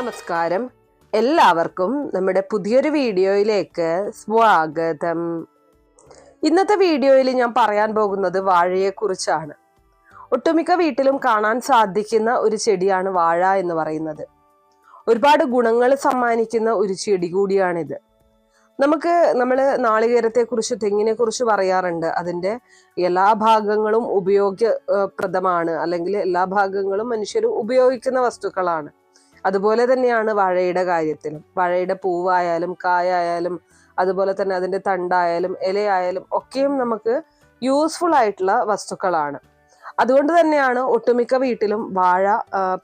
നമസ്കാരം. എല്ലാവർക്കും നമ്മുടെ പുതിയൊരു വീഡിയോയിലേക്ക് സ്വാഗതം. ഇന്നത്തെ വീഡിയോയിൽ ഞാൻ പറയാൻ പോകുന്നത് വാഴയെക്കുറിച്ചാണ്. ഒട്ടുമിക്ക വീട്ടിലും കാണാൻ സാധിക്കുന്ന ഒരു ചെടിയാണ് വാഴ എന്ന് പറയുന്നത്. ഒരുപാട് ഗുണങ്ങൾ സമ്മാനിക്കുന്ന ഒരു ചെടി കൂടിയാണിത്. നമുക്ക് നമ്മൾ നാളികേരത്തെക്കുറിച്ച് തെങ്ങിനെക്കുറിച്ച് പറയാറുണ്ട്. അതിന്റെ എല്ലാ ഭാഗങ്ങളും ഉപയോഗപ്രദമാണ്. അല്ലെങ്കിൽ എല്ലാ ഭാഗങ്ങളും മനുഷ്യർ ഉപയോഗിക്കുന്ന വസ്തുക്കളാണ്. അതുപോലെ തന്നെയാണ് വാഴയുടെ കാര്യത്തിലും. വാഴയുടെ പൂവായാലും കായായാലും അതുപോലെ തന്നെ അതിന്റെ തണ്ടായാലും ഇലയായാലും ഒക്കെയും നമുക്ക് യൂസ്ഫുൾ ആയിട്ടുള്ള വസ്തുക്കളാണ്. അതുകൊണ്ട് തന്നെയാണ് ഒട്ടുമിക്ക വീട്ടിലും വാഴ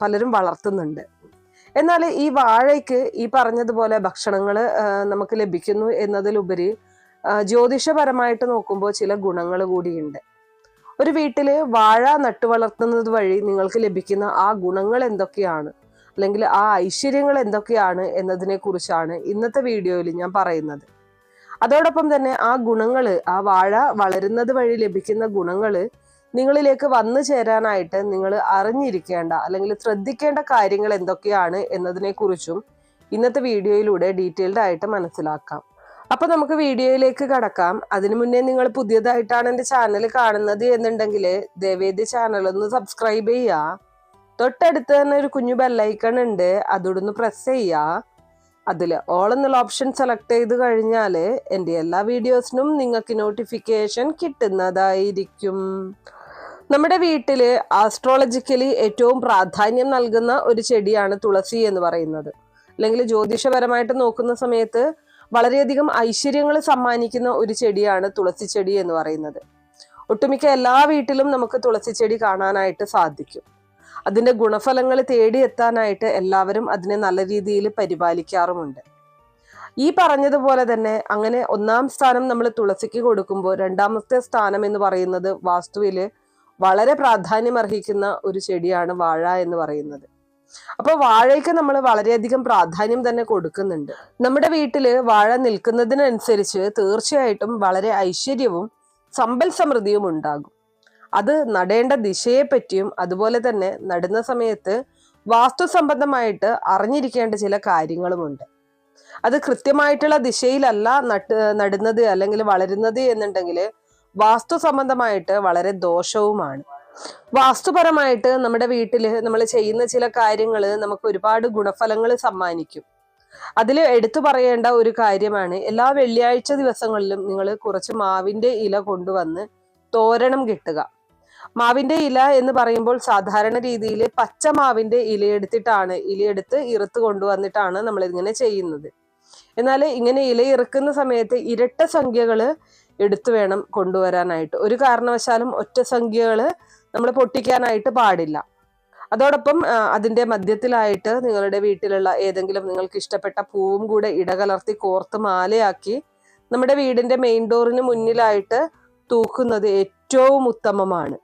പലരും വളർത്തുന്നുണ്ട്. എന്നാൽ ഈ വാഴയ്ക്ക് ഈ പറഞ്ഞതുപോലെ ഭക്ഷണങ്ങൾ നമുക്ക് ലഭിക്കുന്നു എന്നതിലുപരി ജ്യോതിഷപരമായിട്ട് നോക്കുമ്പോൾ ചില ഗുണങ്ങൾ കൂടിയുണ്ട്. ഒരു വീട്ടിൽ വാഴ നട്ടുവളർത്തുന്നത് വഴി നിങ്ങൾക്ക് ലഭിക്കുന്ന ആ ഗുണങ്ങൾ എന്തൊക്കെയാണ്? അല്ലെങ്കിൽ ആ ഐശ്വര്യങ്ങൾ എന്തൊക്കെയാണ് എന്നതിനെ കുറിച്ചാണ് ഇന്നത്തെ വീഡിയോയിൽ ഞാൻ പറയുന്നത്. അതോടൊപ്പം തന്നെ ആ ഗുണങ്ങൾ ആ വാഴ വളരുന്നത് വഴി ലഭിക്കുന്ന ഗുണങ്ങൾ നിങ്ങളിലേക്ക് വന്നു ചേരാനായിട്ട് നിങ്ങൾ അറിഞ്ഞിരിക്കേണ്ട അല്ലെങ്കിൽ ശ്രദ്ധിക്കേണ്ട കാര്യങ്ങൾ എന്തൊക്കെയാണ് എന്നതിനെ കുറിച്ചും ഇന്നത്തെ വീഡിയോയിലൂടെ ഡീറ്റെയിൽഡ് ആയിട്ട് മനസ്സിലാക്കാം. അപ്പൊ നമുക്ക് വീഡിയോയിലേക്ക് കടക്കാം. അതിനു മുന്നേ നിങ്ങൾ പുതിയതായിട്ടാണ് എന്റെ ചാനൽ കാണുന്നത് എന്നുണ്ടെങ്കിൽ ദേവേദ്യ ചാനൽ ഒന്ന് സബ്സ്ക്രൈബ് ചെയ്യുക. തൊട്ടടുത്ത് തന്നെ ഒരു കുഞ്ഞു ബെല്ലൈക്കൺ ഉണ്ട്. അതോടൊന്ന് പ്രസ് ചെയ്യുക അതിൽ ഓൾ എന്നുള്ള ഓപ്ഷൻ സെലക്ട് ചെയ്ത് കഴിഞ്ഞാൽ എന്റെ എല്ലാ വീഡിയോസിനും നിങ്ങൾക്ക് നോട്ടിഫിക്കേഷൻ കിട്ടുന്നതായിരിക്കും. നമ്മുടെ വീട്ടിൽ ആസ്ട്രോളജിക്കലി ഏറ്റവും പ്രാധാന്യം നൽകുന്ന ഒരു ചെടിയാണ് തുളസി എന്ന് പറയുന്നത്. അല്ലെങ്കിൽ ജ്യോതിഷപരമായിട്ട് നോക്കുന്ന സമയത്ത് വളരെയധികം ഐശ്വര്യങ്ങൾ സമ്മാനിക്കുന്ന ഒരു ചെടിയാണ് തുളസി ചെടി എന്ന് പറയുന്നത്. ഒട്ടുമിക്ക എല്ലാ വീട്ടിലും നമുക്ക് തുളസി ചെടി കാണാനായിട്ട് സാധിക്കും. അതിന്റെ ഗുണഫലങ്ങൾ തേടിയെത്താനായിട്ട് എല്ലാവരും അതിനെ നല്ല രീതിയിൽ പരിപാലിക്കാറുമുണ്ട്. ഈ പറഞ്ഞതുപോലെ തന്നെ അങ്ങനെ ഒന്നാം സ്ഥാനം നമ്മൾ തുളസിക്ക് കൊടുക്കുമ്പോൾ രണ്ടാമത്തെ സ്ഥാനം എന്ന് പറയുന്നത് വാസ്തുവിൽ വളരെ പ്രാധാന്യം അർഹിക്കുന്ന ഒരു ചെടിയാണ് വാഴ എന്ന് പറയുന്നത്. അപ്പൊ വാഴയ്ക്ക് നമ്മൾ വളരെയധികം പ്രാധാന്യം തന്നെ കൊടുക്കുന്നുണ്ട്. നമ്മുടെ വീട്ടിൽ വാഴ നിൽക്കുന്നതിനനുസരിച്ച് തീർച്ചയായിട്ടും വളരെ ഐശ്വര്യവും സമ്പൽ സമൃദ്ധിയും ഉണ്ടാകും. അത് നടേണ്ട ദിശയെ പറ്റിയും അതുപോലെ തന്നെ നടുന്ന സമയത്ത് വാസ്തു സംബന്ധമായിട്ട് അറിഞ്ഞിരിക്കേണ്ട ചില കാര്യങ്ങളുമുണ്ട്. അത് കൃത്യമായിട്ടുള്ള ദിശയിലല്ല നട്ട് നടുന്നത് അല്ലെങ്കിൽ വളരുന്നത് എന്നുണ്ടെങ്കിൽ വാസ്തു സംബന്ധമായിട്ട് വളരെ ദോഷവുമാണ്. വാസ്തുപരമായിട്ട് നമ്മുടെ വീട്ടിൽ നമ്മൾ ചെയ്യുന്ന ചില കാര്യങ്ങൾ നമുക്ക് ഒരുപാട് ഗുണഫലങ്ങൾ സമ്മാനിക്കും. അതിൽ എടുത്തു പറയേണ്ട ഒരു കാര്യമാണ് എല്ലാ വെള്ളിയാഴ്ച ദിവസങ്ങളിലും നിങ്ങൾ കുറച്ച് മാവിന്റെ ഇല കൊണ്ടുവന്ന് തോരണം കിട്ടുക. മാവിന്റെ ഇല എന്ന് പറയുമ്പോൾ സാധാരണ രീതിയിൽ പച്ച മാവിന്റെ ഇലയെടുത്തിട്ടാണ് ഇലയെടുത്ത് ഇറുത്ത് കൊണ്ടുവന്നിട്ടാണ് നമ്മൾ ഇങ്ങനെ ചെയ്യുന്നത്. എന്നാൽ ഇങ്ങനെ ഇല ഇറുക്കുന്ന സമയത്ത് ഇരട്ട സംഖ്യകൾ എടുത്തു വേണം കൊണ്ടുവരാനായിട്ട്. ഒരു കാരണവശാലും ഒറ്റ സംഖ്യകൾ നമ്മൾ പൊട്ടിക്കാനായിട്ട് പാടില്ല. അതോടൊപ്പം അതിന്റെ മധ്യത്തിലായിട്ട് നിങ്ങളുടെ വീട്ടിലുള്ള ഏതെങ്കിലും നിങ്ങൾക്ക് ഇഷ്ടപ്പെട്ട പൂവും കൂടെ ഇടകലർത്തി കോർത്ത് മാലയാക്കി നമ്മുടെ വീടിന്റെ മെയിൻ ഡോറിന് മുന്നിലായിട്ട് തൂക്കുന്നത് ഏറ്റവും ഉത്തമമാണ്.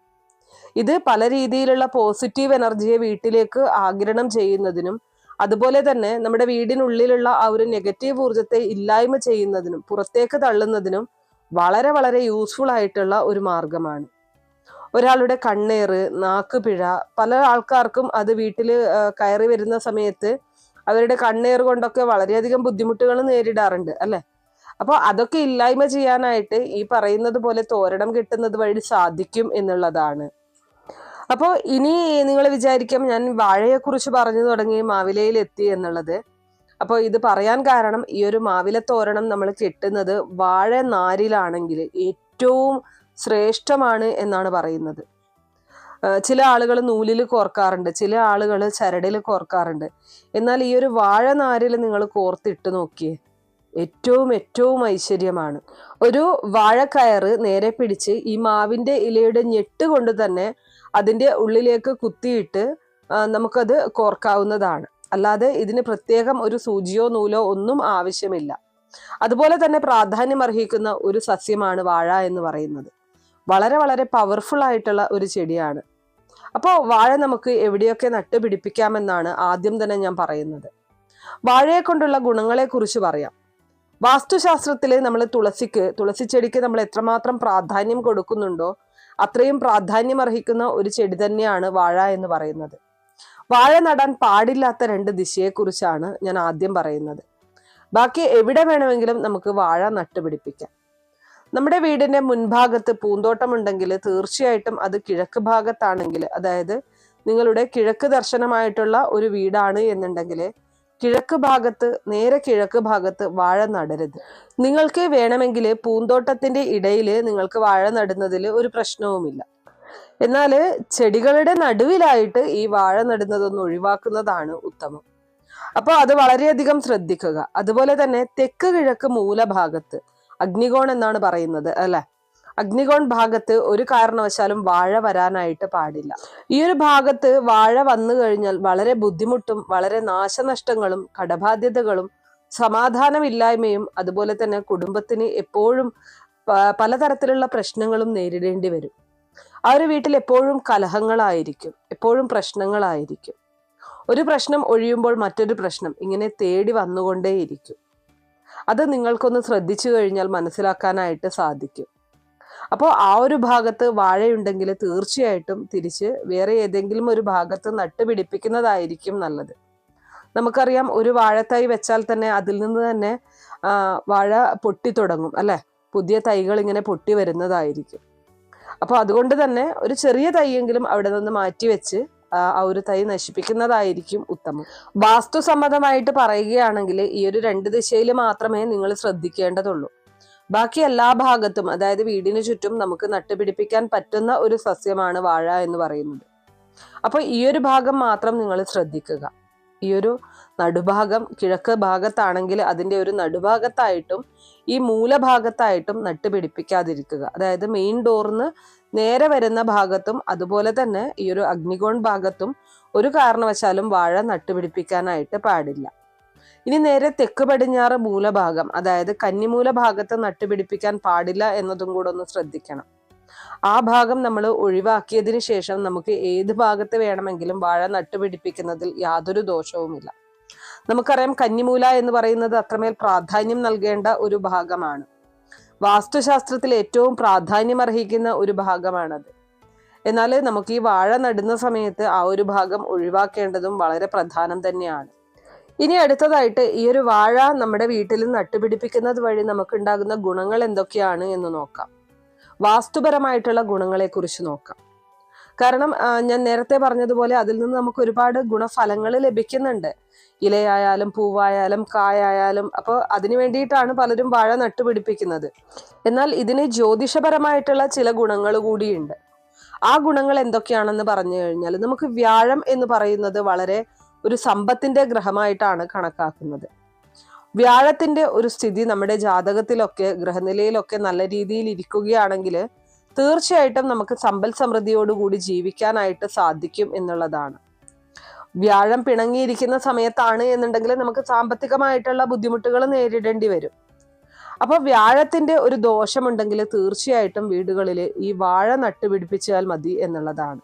ഇത് പല രീതിയിലുള്ള പോസിറ്റീവ് എനർജിയെ വീട്ടിലേക്ക് ആഗിരണം ചെയ്യുന്നതിനും അതുപോലെ തന്നെ നമ്മുടെ വീടിനുള്ളിലുള്ള ആ ഒരു നെഗറ്റീവ് ഊർജത്തെ ഇല്ലായ്മ ചെയ്യുന്നതിനും പുറത്തേക്ക് തള്ളുന്നതിനും വളരെ വളരെ യൂസ്ഫുൾ ആയിട്ടുള്ള ഒരു മാർഗമാണ്. ഒരാളുടെ കണ്ണേറ് നാക്കുപിഴ പല ആൾക്കാർക്കും അത് വീട്ടിൽ കയറി വരുന്ന സമയത്ത് അവരുടെ കണ്ണേർ കൊണ്ടൊക്കെ വളരെയധികം ബുദ്ധിമുട്ടുകൾ നേരിടാറുണ്ട് അല്ലെ? അപ്പോൾ അതൊക്കെ ഇല്ലായ്മ ചെയ്യാനായിട്ട് ഈ പറയുന്നത് പോലെ തോരണം കിട്ടുന്നത് വഴി സാധിക്കും എന്നുള്ളതാണ്. അപ്പോൾ ഇനി നിങ്ങൾ വിചാരിക്കാം ഞാൻ വാഴയെ കുറിച്ച് പറഞ്ഞു തുടങ്ങി മാവിലയിൽ എത്തി എന്നുള്ളത്. അപ്പോൾ ഇത് പറയാൻ കാരണം ഈ ഒരു മാവില തോരണം നമ്മൾ കെട്ടുന്നത് വാഴ നാരിലാണെങ്കിൽ ഏറ്റവും ശ്രേഷ്ഠമാണ് എന്നാണ് പറയുന്നത്. ചില ആളുകൾ നൂലിൽ കോർക്കാറുണ്ട് ചില ആളുകൾ ചരടിൽ കോർക്കാറുണ്ട്. എന്നാൽ ഈ ഒരു വാഴ നാരിൽ നിങ്ങൾ കോർത്തിട്ട് നോക്കിയേ ഏറ്റവും ഏറ്റവും ഐശ്വര്യമാണ്. ഒരു വാഴക്കയറ് നേരെ പിടിച്ച് ഈ മാവിന്റെ ഇലയുടെ ഞെട്ട് കൊണ്ട് തന്നെ അതിന്റെ ഉള്ളിലേക്ക് കുത്തിയിട്ട് നമുക്കത് കോർക്കാവുന്നതാണ്. അല്ലാതെ ഇതിന് പ്രത്യേകം ഒരു സൂചിയോ നൂലോ ഒന്നും ആവശ്യമില്ല. അതുപോലെ തന്നെ പ്രാധാന്യം അർഹിക്കുന്ന ഒരു സസ്യമാണ് വാഴ എന്ന് പറയുന്നത്. വളരെ വളരെ പവർഫുൾ ആയിട്ടുള്ള ഒരു ചെടിയാണ്. അപ്പോൾ വാഴ നമുക്ക് എവിടെയൊക്കെ നട്ടുപിടിപ്പിക്കാമെന്നാണ് ആദ്യം തന്നെ ഞാൻ പറയുന്നത്. വാഴയെ കൊണ്ടുള്ള ഗുണങ്ങളെക്കുറിച്ച് പറയാം. വാസ്തുശാസ്ത്രത്തിൽ നമ്മൾ തുളസിക്ക് തുളസി ചെടിക്ക് നമ്മൾ എത്രമാത്രം പ്രാധാന്യം കൊടുക്കുന്നുണ്ടോ അത്രയും പ്രാധാന്യം അർഹിക്കുന്ന ഒരു ചെടി തന്നെയാണ് വാഴ എന്ന് പറയുന്നത്. വാഴ നടാൻ പാടില്ലാത്ത രണ്ട് ദിശയെക്കുറിച്ചാണ് ഞാൻ ആദ്യം പറയുന്നത്. ബാക്കി എവിടെ വേണമെങ്കിലും നമുക്ക് വാഴ നട്ടുപിടിപ്പിക്കാം. നമ്മുടെ വീടിന്റെ മുൻഭാഗത്ത് പൂന്തോട്ടമുണ്ടെങ്കിൽ തീർച്ചയായിട്ടും അത് കിഴക്ക് ഭാഗത്താണെങ്കിൽ അതായത് നിങ്ങളുടെ കിഴക്ക് ദർശനമായിട്ടുള്ള ഒരു വീടാണ് എന്നുണ്ടെങ്കിൽ കിഴക്ക് ഭാഗത്ത് നേരെ കിഴക്ക് ഭാഗത്ത് വാഴ നടരുത്. നിങ്ങൾക്ക് വേണമെങ്കിൽ പൂന്തോട്ടത്തിന്റെ ഇടയിൽ നിങ്ങൾക്ക് വാഴ നടുന്നതിൽ ഒരു പ്രശ്നവുമില്ല. എന്നാൽ ചെടികളുടെ നടുവിലായിട്ട് ഈ വാഴ നടുന്നതൊന്ന് ഒഴിവാക്കുന്നതാണ് ഉത്തമം. അപ്പോൾ അത് വളരെയധികം ശ്രദ്ധിക്കുക. അതുപോലെ തന്നെ തെക്ക് കിഴക്ക് മൂലഭാഗത്ത് അഗ്നികോൺ എന്നാണ് പറയുന്നത് അല്ലെ? അഗ്നികോൺ ഭാഗത്ത് ഒരു കാരണവശാലും വാഴ വരാനായിട്ട് പാടില്ല. ഈ ഒരു ഭാഗത്ത് വാഴ വന്നു കഴിഞ്ഞാൽ വളരെ ബുദ്ധിമുട്ടും വളരെ നാശനഷ്ടങ്ങളും കടബാധ്യതകളും സമാധാനമില്ലായ്മയും അതുപോലെ തന്നെ കുടുംബത്തിന് എപ്പോഴും പലതരത്തിലുള്ള പ്രശ്നങ്ങളും നേരിടേണ്ടി വരും. ആ ഒരു വീട്ടിൽ എപ്പോഴും കലഹങ്ങളായിരിക്കും എപ്പോഴും പ്രശ്നങ്ങളായിരിക്കും. ഒരു പ്രശ്നം ഒഴിയുമ്പോൾ മറ്റൊരു പ്രശ്നം ഇങ്ങനെ തേടി വന്നുകൊണ്ടേയിരിക്കും. അത് നിങ്ങൾക്കൊന്ന് ശ്രദ്ധിച്ചു കഴിഞ്ഞാൽ മനസ്സിലാക്കാനായിട്ട് സാധിക്കും. അപ്പോൾ ആ ഒരു ഭാഗത്ത് വാഴയുണ്ടെങ്കിൽ തീർച്ചയായിട്ടും തിരിച്ച് വേറെ ഏതെങ്കിലും ഒരു ഭാഗത്ത് നട്ടുപിടിപ്പിക്കുന്നതായിരിക്കും നല്ലത്. നമുക്കറിയാം ഒരു വാഴത്തൈ വെച്ചാൽ തന്നെ അതിൽ നിന്ന് തന്നെ വാഴ പൊട്ടി തുടങ്ങും അല്ലേ? പുതിയ തൈകൾ ഇങ്ങനെ പൊട്ടി വരുന്നതായിരിക്കും. അപ്പോൾ അതുകൊണ്ട് തന്നെ ഒരു ചെറിയ തൈയെങ്കിലും അവിടെ നിന്ന് മാറ്റി വെച്ച് ആ ഒരു തൈ നശിപ്പിക്കുന്നതായിരിക്കും ഉത്തമം. വാസ്തുസമ്മതമായിട്ട് പറയുകയാണെങ്കിൽ ഈ ഒരു രണ്ട് ദിശയിൽ മാത്രമേ നിങ്ങൾ ശ്രദ്ധിക്കേണ്ടതുള്ളൂ. ബാക്കി എല്ലാ ഭാഗത്തും അതായത് വീടിന് ചുറ്റും നമുക്ക് നട്ടുപിടിപ്പിക്കാൻ പറ്റുന്ന ഒരു സസ്യമാണ് വാഴ എന്ന് പറയുന്നത്. അപ്പോൾ ഈ ഒരു ഭാഗം മാത്രം നിങ്ങൾ ശ്രദ്ധിക്കുക. ഈ ഒരു നടുഭാഗം കിഴക്ക് ഭാഗത്താണെങ്കിൽ അതിന്റെ ഒരു നടുഭാഗത്തായിട്ടും ഈ മൂലഭാഗത്തായിട്ടും നട്ടുപിടിപ്പിക്കാതിരിക്കുക. അതായത് മെയിൻ ഡോറിന് നേരെ വരുന്ന ഭാഗത്തും അതുപോലെ തന്നെ ഈ ഒരു അഗ്നികോൺ ഭാഗത്തും ഒരു കാരണവശാലും വാഴ നട്ടുപിടിപ്പിക്കാനായിട്ട് പാടില്ല. ഇനി നേരെ തെക്ക് പടിഞ്ഞാറ് മൂലഭാഗം അതായത് കന്നിമൂല ഭാഗത്ത് നട്ടുപിടിപ്പിക്കാൻ പാടില്ല എന്നതും കൂടെ ഒന്ന് ശ്രദ്ധിക്കണം. ആ ഭാഗം നമ്മൾ ഒഴിവാക്കിയതിന് ശേഷം നമുക്ക് ഏത് ഭാഗത്ത് വേണമെങ്കിലും വാഴ നട്ടുപിടിപ്പിക്കുന്നതിൽ യാതൊരു ദോഷവുമില്ല. നമുക്കറിയാം കന്നിമൂല എന്ന് പറയുന്നത് അത്രമേൽ പ്രാധാന്യം നൽകേണ്ട ഒരു ഭാഗമാണ്. വാസ്തുശാസ്ത്രത്തിൽ ഏറ്റവും പ്രാധാന്യം അർഹിക്കുന്ന ഒരു ഭാഗമാണത്. എന്നാൽ നമുക്ക് ഈ വാഴ നടുന്ന സമയത്ത് ആ ഒരു ഭാഗം ഒഴിവാക്കേണ്ടതും വളരെ പ്രധാനം തന്നെയാണ്. ഇനി അടുത്തതായിട്ട് ഈ ഒരു വാഴ നമ്മുടെ വീട്ടിൽ നട്ടുപിടിപ്പിക്കുന്നത് വഴി നമുക്കുണ്ടാകുന്ന ഗുണങ്ങൾ എന്തൊക്കെയാണ് എന്ന് നോക്കാം. വാസ്തുപരമായിട്ടുള്ള ഗുണങ്ങളെ കുറിച്ച് നോക്കാം. കാരണം ഞാൻ നേരത്തെ പറഞ്ഞതുപോലെ അതിൽ നിന്ന് നമുക്ക് ഒരുപാട് ഗുണഫലങ്ങൾ ലഭിക്കുന്നുണ്ട്. ഇലയായാലും പൂവായാലും കായായാലും അപ്പോൾ അതിനു വേണ്ടിയിട്ടാണ് പലരും വാഴ നട്ടുപിടിപ്പിക്കുന്നത്. എന്നാൽ ഇതിന് ജ്യോതിഷപരമായിട്ടുള്ള ചില ഗുണങ്ങൾ കൂടിയുണ്ട്. ആ ഗുണങ്ങൾ എന്തൊക്കെയാണെന്ന് പറഞ്ഞു കഴിഞ്ഞാൽ നമുക്ക് വ്യാഴം എന്ന് പറയുന്നത് വളരെ ഒരു സമ്പത്തിന്റെ ഗ്രഹമായിട്ടാണ് കണക്കാക്കുന്നത്. വ്യാഴത്തിന്റെ ഒരു സ്ഥിതി നമ്മുടെ ജാതകത്തിലൊക്കെ ഗ്രഹനിലയിലൊക്കെ നല്ല രീതിയിൽ ഇരിക്കുകയാണെങ്കിൽ തീർച്ചയായിട്ടും നമുക്ക് സമ്പൽ സമൃദ്ധിയോടുകൂടി ജീവിക്കാനായിട്ട് സാധിക്കും എന്നുള്ളതാണ്. വ്യാഴം പിണങ്ങിയിരിക്കുന്ന സമയത്താണ് എന്നുണ്ടെങ്കിൽ നമുക്ക് സാമ്പത്തികമായിട്ടുള്ള ബുദ്ധിമുട്ടുകൾ നേരിടേണ്ടി വരും. അപ്പൊ വ്യാഴത്തിന്റെ ഒരു ദോഷമുണ്ടെങ്കിൽ തീർച്ചയായിട്ടും വീടുകളിൽ ഈ വാഴ നട്ടുപിടിപ്പിച്ചാൽ മതി എന്നുള്ളതാണ്.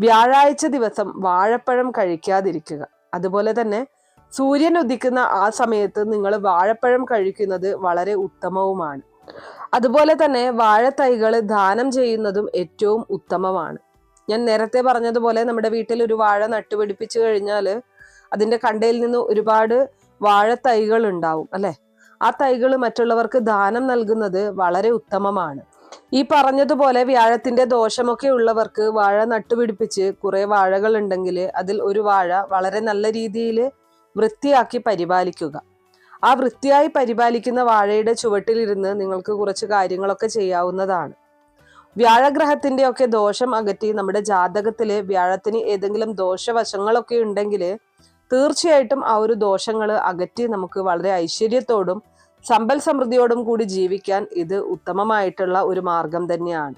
വ്യാഴാഴ്ച ദിവസം വാഴപ്പഴം കഴിക്കാതിരിക്കുക. അതുപോലെ തന്നെ സൂര്യൻ ഉദിക്കുന്ന ആ സമയത്ത് നിങ്ങൾ വാഴപ്പഴം കഴിക്കുന്നത് വളരെ ഉത്തമവുമാണ്. അതുപോലെ തന്നെ വാഴത്തൈകൾ ദാനം ചെയ്യുന്നതും ഏറ്റവും ഉത്തമമാണ്. ഞാൻ നേരത്തെ പറഞ്ഞതുപോലെ നമ്മുടെ വീട്ടിൽ ഒരു വാഴ നട്ടുപിടിപ്പിച്ചു കഴിഞ്ഞാൽ അതിന്റെ കണ്ടയിൽ നിന്ന് ഒരുപാട് വാഴത്തൈകൾ ഉണ്ടാവും അല്ലേ? ആ തൈകൾ മറ്റുള്ളവർക്ക് ദാനം നൽകുന്നത് വളരെ ഉത്തമമാണ്. ഈ പറഞ്ഞതുപോലെ വ്യാഴത്തിന്റെ ദോഷമൊക്കെ ഉള്ളവർക്ക് വാഴ നട്ടുപിടിപ്പിച്ച് കുറെ വാഴകൾ ഉണ്ടെങ്കിൽ അതിൽ ഒരു വാഴ വളരെ നല്ല രീതിയിൽ വൃത്തിയാക്കി പരിപാലിക്കുക. ആ വൃത്തിയായി പരിപാലിക്കുന്ന വാഴയുടെ ചുവട്ടിലിരുന്ന് നിങ്ങൾക്ക് കുറച്ച് കാര്യങ്ങളൊക്കെ ചെയ്യാവുന്നതാണ്. വ്യാഴഗ്രഹത്തിന്റെ ഒക്കെ ദോഷം അകറ്റി നമ്മുടെ ജാതകത്തിൽ വ്യാഴത്തിന് ഏതെങ്കിലും ദോഷവശങ്ങളൊക്കെ ഉണ്ടെങ്കിൽ തീർച്ചയായിട്ടും ആ ഒരു ദോഷങ്ങൾ അകറ്റി നമുക്ക് വളരെ ഐശ്വര്യത്തോടും സമ്പൽ സമൃദ്ധിയോടും കൂടി ജീവിക്കാൻ ഇത് ഉത്തമമായിട്ടുള്ള ഒരു മാർഗം തന്നെയാണ്.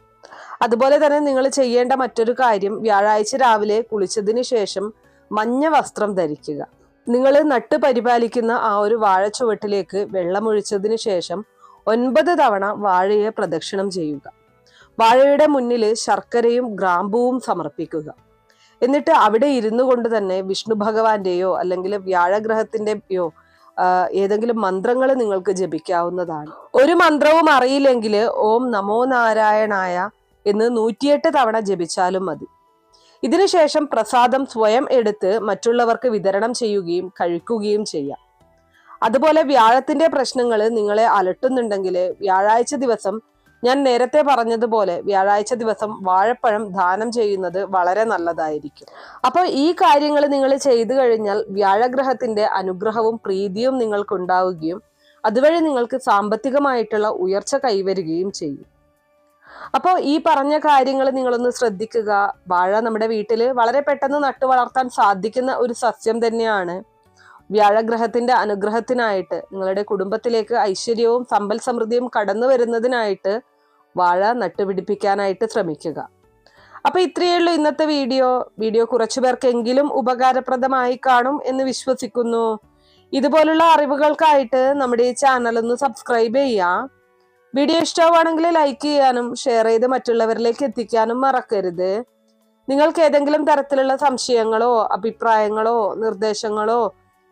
അതുപോലെ തന്നെ നിങ്ങൾ ചെയ്യേണ്ട മറ്റൊരു കാര്യം വ്യാഴാഴ്ച രാവിലെ കുളിച്ചതിന് ശേഷം മഞ്ഞ വസ്ത്രം ധരിക്കുക. നിങ്ങൾ നട്ട് പരിപാലിക്കുന്ന ആ ഒരു വാഴ ചുവട്ടിലേക്ക് വെള്ളമൊഴിച്ചതിന് ശേഷം ഒൻപത് തവണ വാഴയെ പ്രദക്ഷിണം ചെയ്യുക. വാഴയുടെ മുന്നിൽ ശർക്കരയും ഗ്രാമ്പുവും സമർപ്പിക്കുക. എന്നിട്ട് അവിടെ ഇരുന്നു കൊണ്ട് തന്നെ വിഷ്ണു ഭഗവാന്റെയോ അല്ലെങ്കിൽ വ്യാഴഗ്രഹത്തിന്റെയോ ആ, ഏതെങ്കിലും മന്ത്രങ്ങൾ നിങ്ങൾക്ക് ജപിക്കാവുന്നതാണ്. ഒരു മന്ത്രവും അറിയില്ലെങ്കിൽ ഓം നമോ നാരായണായ എന്ന് നൂറ്റിയെട്ട് തവണ ജപിച്ചാലും മതി. ഇതിനുശേഷം പ്രസാദം സ്വയം എടുത്ത് മറ്റുള്ളവർക്ക് വിതരണം ചെയ്യുകയും കഴിക്കുകയും ചെയ്യാം. അതുപോലെ വ്യാഴത്തിന്റെ പ്രശ്നങ്ങൾ നിങ്ങളെ അലട്ടുന്നുണ്ടെങ്കിൽ വ്യാഴാഴ്ച ദിവസം ഞാൻ നേരത്തെ പറഞ്ഞതുപോലെ വ്യാഴാഴ്ച ദിവസം വാഴപ്പഴം ദാനം ചെയ്യുന്നത് വളരെ നല്ലതായിരിക്കും. അപ്പോൾ ഈ കാര്യങ്ങൾ നിങ്ങൾ ചെയ്തു കഴിഞ്ഞാൽ വ്യാഴഗ്രഹത്തിന്റെ അനുഗ്രഹവും പ്രീതിയും നിങ്ങൾക്കുണ്ടാവുകയും അതുവഴി നിങ്ങൾക്ക് സാമ്പത്തികമായിട്ടുള്ള ഉയർച്ച കൈവരുകയും ചെയ്യും. അപ്പോൾ ഈ പറഞ്ഞ കാര്യങ്ങൾ നിങ്ങളൊന്ന് ശ്രദ്ധിക്കുക. വാഴ നമ്മുടെ വീട്ടിൽ വളരെ പെട്ടെന്ന് നട്ടു വളർത്താൻ സാധിക്കുന്ന ഒരു സസ്യം തന്നെയാണ്. വ്യാഴഗ്രഹത്തിന്റെ അനുഗ്രഹത്തിനായിട്ട് നിങ്ങളുടെ കുടുംബത്തിലേക്ക് ഐശ്വര്യവും സമ്പൽ സമൃദ്ധിയും കടന്നു വരുന്നതിനായിട്ട് വാഴ നട്ടുപിടിപ്പിക്കാനായിട്ട് ശ്രമിക്കുക. അപ്പൊ ഇത്രയേ ഉള്ളൂ ഇന്നത്തെ വീഡിയോ. വീഡിയോ കുറച്ചു പേർക്കെങ്കിലും ഉപകാരപ്രദമായി കാണും എന്ന് വിശ്വസിക്കുന്നു. ഇതുപോലുള്ള അറിവുകൾക്കായിട്ട് നമ്മുടെ ഈ ചാനൽ ഒന്ന് സബ്സ്ക്രൈബ് ചെയ്യാം. വീഡിയോ ഇഷ്ടമാണെങ്കിൽ ലൈക്ക് ചെയ്യാനും ഷെയർ ചെയ്ത് മറ്റുള്ളവരിലേക്ക് എത്തിക്കാനും മറക്കരുത്. നിങ്ങൾക്ക് ഏതെങ്കിലും തരത്തിലുള്ള സംശയങ്ങളോ അഭിപ്രായങ്ങളോ നിർദ്ദേശങ്ങളോ